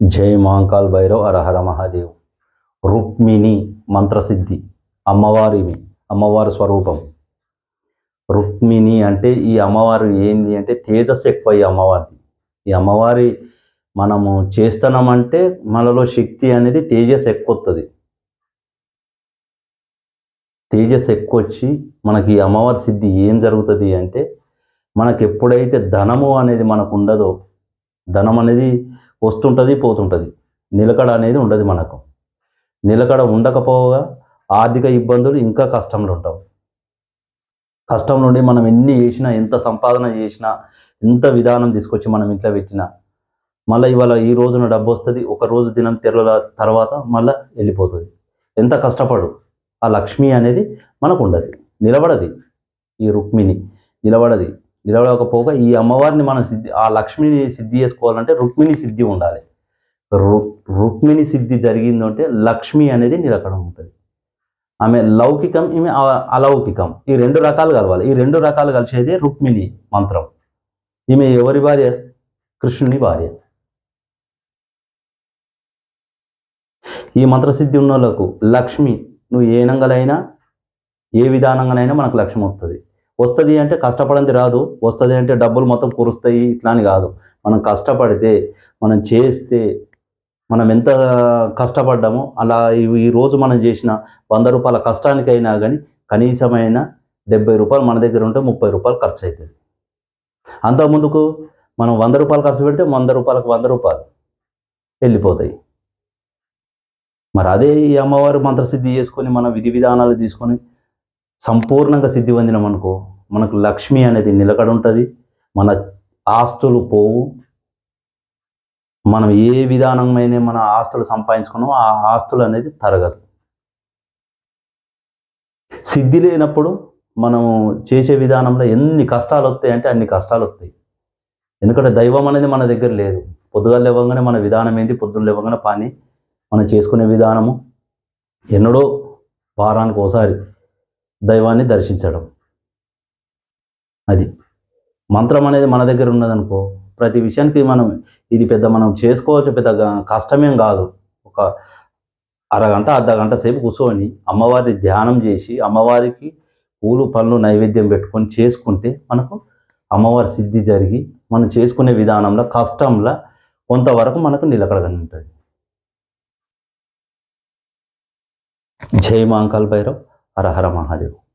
జై మాంకాల్ భైరవ్ అరహర మహాదేవ్. రుక్మిణి మంత్రసిద్ధి అమ్మవారిని అమ్మవారి స్వరూపం. రుక్మిణి అంటే ఈ అమ్మవారు ఏంది అంటే తేజస్సు ఎక్కువ ఈ అమ్మవారిది. ఈ అమ్మవారి మనము చేస్తున్నామంటే మనలో శక్తి అనేది తేజస్ ఎక్కువ వస్తుంది తేజస్ ఎక్కువ వచ్చి మనకి ఈ అమ్మవారి సిద్ధి ఏం జరుగుతుంది అంటే మనకు ఎప్పుడైతే ధనము అనేది మనకు ఉండదో ధనం అనేది వస్తుంటుంది పోతుంటుంది. నిలకడ అనేది ఉండదు మనకు. నిలకడ ఉండకపోగా ఆర్థిక ఇబ్బందులు ఇంకా కష్టంలో ఉంటాం. కష్టం నుండి మనం ఎన్ని చేసినా ఎంత సంపాదన చేసినా ఎంత విధానం తీసుకొచ్చి మనం ఇంట్లో పెట్టినా మళ్ళీ ఇవాళ ఈ రోజున డబ్బు వస్తుంది ఒక రోజు దినం తెరల తర్వాత మళ్ళీ వెళ్ళిపోతుంది. ఎంత కష్టపడు ఆ లక్ష్మి అనేది మనకు ఉండదు. నిలబడది ఈ రుక్మిణి. నిలబడది. నిలవలేకపోగా ఈ అమ్మవారిని మనం సిద్ధి ఆ లక్ష్మిని సిద్ధి చేసుకోవాలంటే రుక్మిణి సిద్ధి ఉండాలి. రు రుక్మిణి సిద్ధి జరిగిందంటే లక్ష్మి అనేది నిలకడం ఉంటుంది. ఆమె లౌకికం ఈమె అలౌకికం. ఈ రెండు రకాలు కలవాలి. ఈ రెండు రకాలు కలిసేదే రుక్మిణి మంత్రం. ఈమె ఎవరి భార్య? కృష్ణుని భార్య. ఈ మంత్రసిద్ధి ఉన్న వాళ్ళకు లక్ష్మి నువ్వు ఏ నంగలైనా ఏ విధానంగానైనా మనకు లక్ష్యం వస్తుంది వస్తుంది అంటే కష్టపడంది రాదు వస్తుంది అంటే డబ్బులు మొత్తం కురుస్తాయి ఇట్లా అని కాదు. మనం కష్టపడితే మనం చేస్తే మనం ఎంత కష్టపడ్డామో అలా ఈ- రోజు మనం చేసిన వంద రూపాయల కష్టానికైనా కానీ కనీసమైన డెబ్బై రూపాయలు మన దగ్గర ఉంటే ముప్పై రూపాయలు ఖర్చు అవుతుంది అంతకుముందుకు మనం వంద రూపాయలు ఖర్చు పెడితే వంద రూపాయలకు వంద రూపాయలు వెళ్ళిపోతాయి. మరి అదే ఈ అమ్మవారు మంత్రసిద్ధి చేసుకొని మన విధి విధానాలు తీసుకొని సంపూర్ణంగా సిద్ధి పొందినాం అనుకో మనకు లక్ష్మి అనేది నిలకడ ఉంటుంది మన ఆస్తులు పోవు. మనం ఏ విధానమైన మన ఆస్తులు సంపాదించుకున్నామో ఆ ఆస్తులు అనేది తరగదు. సిద్ధి లేనప్పుడు మనము చేసే విధానంలో ఎన్ని కష్టాలు వస్తాయి అంటే అన్ని కష్టాలు వస్తాయి ఎందుకంటే దైవం అనేది మన దగ్గర లేదు. పొద్దుగా లేవగానే మన విధానం ఏంది? పొద్దున్న లేవగానే పని మనం చేసుకునే విధానము. ఎన్నడో వారానికి ఒకసారి దైవాన్ని దర్శించడం. అది. మంత్రం అనేది మన దగ్గర ఉన్నదనుకో ప్రతి విషయానికి మనం ఇది పెద్ద మనం చేసుకోవచ్చు పెద్ద కష్టమేం కాదు. ఒక అరగంట అర్ధ గంట సేపు కూర్చొని అమ్మవారిని ధ్యానం చేసి అమ్మవారికి పూలు పళ్ళు నైవేద్యం పెట్టుకొని చేసుకుంటే మనకు అమ్మవారి సిద్ధి జరిగి మనం చేసుకునే విధానంలో కష్టంలో కొంతవరకు మనకు నిలకడగా ఉంటుంది. జై మాంకాల్ భైరవ్. हर हर महादेव।